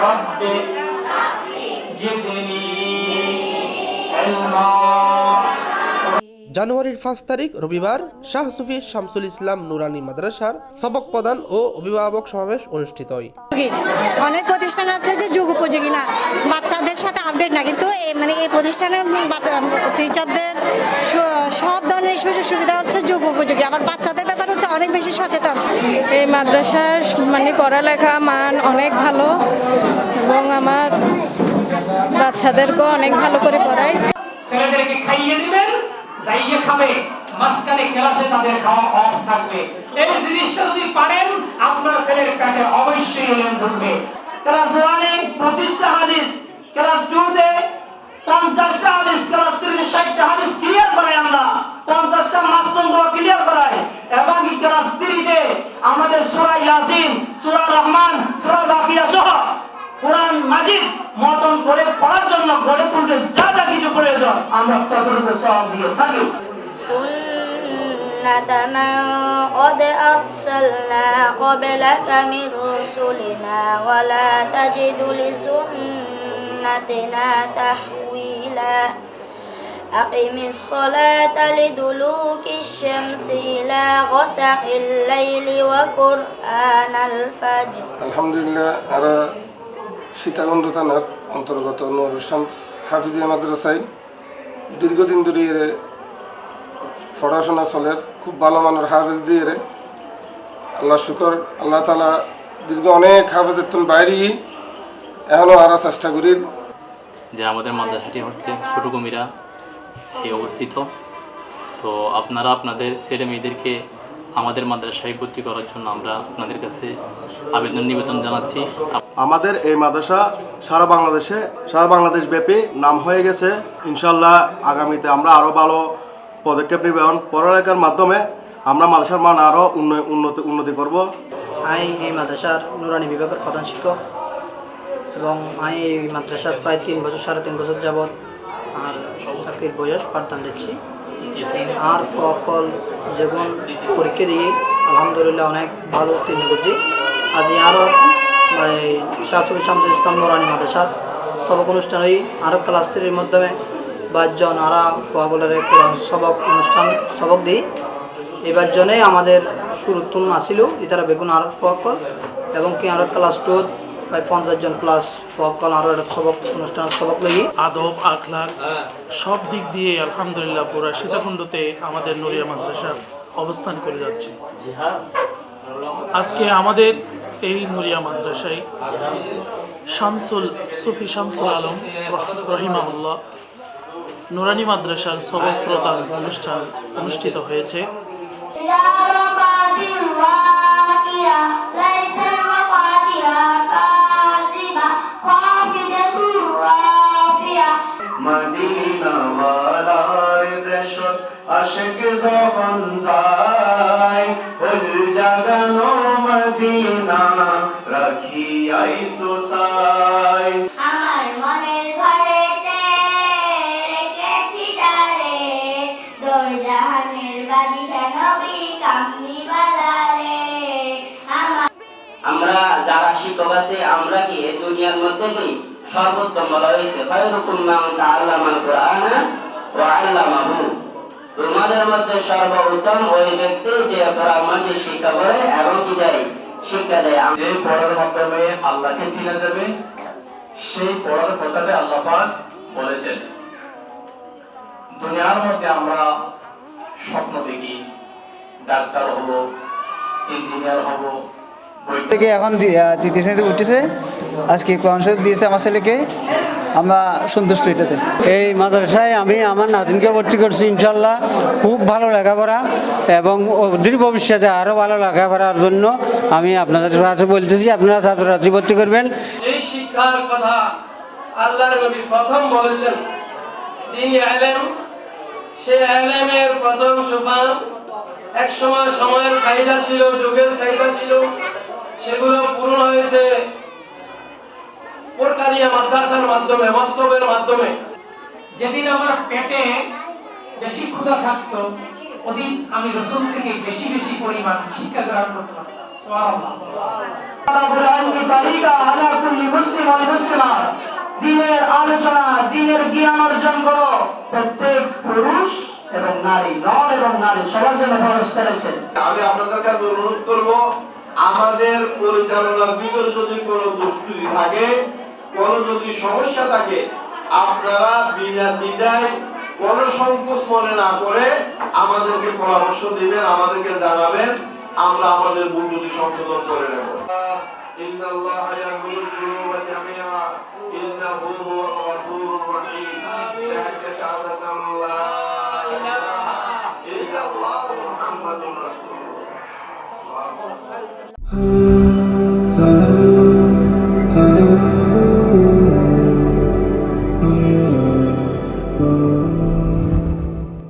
رب زدني علما জানুয়ারির পাঁচ তারিখ রবিবার শাহ সুফি শামসুল ইসলাম নুরানি মাদ্রাসার সবক প্রদান ও অভিভাবক সমাবেশ অনুষ্ঠিত হয় উপযোগী। অনেক প্রতিষ্ঠান আছে যে যুগ উপযোগী না বাচ্চাদের সাথে আপডেট না কিন্তু এই মানে এই প্রতিষ্ঠানে বাচ্চা টিচারদের স- সব ধরনের সুযোগ সুবিধা হচ্ছে যুগ উপযোগী। আবার বাচ্চাদের ব্যাপার হচ্ছে অনেক বেশি সচেতন। এই মাদ্রাসার মানে পড়ালেখা মান অনেক ভালো এবং আমার বাচ্চাদেরকেও অনেক ভালো করে পড়াই ছেলেদেরকে খাইয়ে দিবেন যাইয়ে খাবে। মাঝখানে ক্লাসে তাদের খাওয়া অফ থাকবে। এই জিনিসটা যদি পারেন আপনার ছেলের পেটে অবশ্যই এলেন ঢুকবে। ক্লাস ওয়ানে পঁচিশটা হাদিস ক্লাস টুতে পঞ্চাশটা হাদিস ক্লাস থ্রিতে ষাটটা হাদিস ক্লিয়ার করাই আমরা পঞ্চাশটা মাসবন্ধ ক্লিয়ার করাই এবং কি ক্লাস থ্রিতে আমাদের সূরা ইয়াসিন সূরা রহমান সূরা বাকিয়া সহ কোরআন মাজিদ মতন করে পড়ার জন্য গড়ে তুলতে যা যা কিছু প্রয়োজন আমরা ততটুকু সব দিয়ে থাকি سنة من قد أرسلنا قبلك من رسلنا ولا تجد لسنتنا تحويلا أقم الصلاة لدلوك الشمس إلى غسق الليل وقرآن الفجر আলহামদুলিল্লাহ আরা সীতাকুণ্ড থানার অন্তর্গত নুর শামস হাফিজিয়া মাদ্রাসায় দীর্ঘদিন ধরে এর পড়াশোনা চলের খুব ভালো মানের হাফেজ দিয়ে রে আল্লাহ শুকর আল্লাহ তালা দীর্ঘ অনেক হাফেজের তুন বাইরে এখনও আরা চেষ্টা করি যে আমাদের মাদ্রাসাটি হচ্ছে ছোটো কুমিরা এই অবস্থিত। তো আপনারা আপনাদের ছেলে মেয়েদেরকে আমাদের মাদ্রাসায় ভর্তি করার জন্য আমরা আপনাদের কাছে আবেদন নিবেদন জানাচ্ছি। আমাদের এই মাদ্রাসা সারা বাংলাদেশে সারা বাংলাদেশ ব্যাপী নাম হয়ে গেছে। ইনশাল্লাহ আগামীতে আমরা আরও ভালো পদক্ষেপ নেব এবং পড়ালেখার মাধ্যমে আমরা মাদ্রাসার মান আরও উন্নতি উন্নতি করব। আমি এই মাদ্রাসার নুরানি বিভাগের প্রধান শিক্ষক এবং আমি এই মাদ্রাসার প্রায় তিন বছর সাড়ে তিন বছর যাবৎ আর চাকরির বয়স পাঠদান দিচ্ছি। আর ফলাফল যেমন পরীক্ষা দিয়ে আলহামদুলিল্লাহ অনেক ভালো উত্তীর্ণ করছি। আজ আরও শাহসুল শামসুল ইসলাম নুরানি মাদ্রাসার সবক অনুষ্ঠান হই। আরও ক্লাস থ্রির মাধ্যমে বাইশজন আরা ফলাফলের সবক অনুষ্ঠান সবক দিই। এবার জন্যে আমাদের শুরুতুন আসিল ইতারা বেগুন আরও ফকল এবং কি আরও ক্লাস টু প্রায় পঞ্চাশ জন একটা সবক অনুষ্ঠান সবক লাগি আদব আখলাক সব দিক দিয়ে আলহামদুলিল্লাহ পুরা সীতাকুণ্ডতে আমাদের নড়িয়া মাদ্রাসা অবস্থান করে যাচ্ছে। আজকে আমাদের এই নড়িয়া মাদ্রাসায় শামসুল সুফি শামসুল আলম রহ- রহিমাহুল্লাহ নুরানি মাদ্রাসার সবক প্রদান অনুষ্ঠান অনুষ্ঠিত হয়েছে। যখন যায় ফুল জাগানো মদিনা রাখিয়াই তো সাই। আমার মনের ঘরেতে রেখেছি যারে দোর জাহানের বাদিশা নবী কামনিওয়ালা রে আমার আমরা যারা শিক্ষক আছে আমরা কি এই দুনিয়ার মধ্যে কি সর্বোত্তম বলা হয়েছে? খায়রুকুম মান তাআল্লামাল কুরআনা ওয়া আল্লামাহু। তোমাদের মধ্যে সর্বোত্তম ওই ব্যক্তি যে কোরআন শিক্ষা করে এবং কি দেয়? শিক্ষা দেয়। যে পড়ার মাধ্যমে আল্লাহকে চিনা যাবে সেই পড়ার কথাটা আল্লাহ পাক বলেছেন। দুনিয়ার মধ্যে আমরা স্বপ্ন দেখি ডাক্তার হব ইঞ্জিনিয়ার হব থেকে এখন তৃতীয় শ্রেণীতে উঠেছে। আজকে কোরআন শরীফ দিয়েছে আমার ছেলেকে। আমরা সন্তুষ্ট এটাতে। এই মাদ্রাসায় আমি আমার নাতিনকে ভর্তি করছি ইনশাল্লাহ খুব ভালো লেখাপড়া এবং অদূর ভবিষ্যতে আরও ভালো লেখাপড়ার জন্য আমি আপনাদের কাছে বলতেছি আপনারা ছাত্রছাত্রী ভর্তি করবেন। এই শিক্ষার কথা আল্লাহর নবী প্রথম বলেছেন। তিনি আলেম সে আলেমের প্রথম সোপান। এক সময় সময়ের চাহিদা ছিল যুগের চাহিদা ছিল সেগুলো পূরণ হয়েছে। মাদ্রাসার মাধ্যমে মাধ্যমের মাধ্যমে। যেদিন আমার পেটে বেশি ক্ষুধা থাকতো, ওদিন আমি থেকে বেশি বেশি পরিমাণ শিক্ষা গ্রহণ করতাম। এবং নারী এবং নারী, সবার জন্য অনুরোধ আমাদের পরিচালনার ভিতরে যদি কোন দুষ্কৃতি থাকে কোনো যদি সমস্যা থাকে, আপনারা বিনা দ্বিধায় কোনো সংকোচ মনে না করে আমাদেরকে পরামর্শ দিবেন, আমাদেরকে জানাবেন, আমরা আমাদের ভুল যদি সংশোধন করে নেব। إن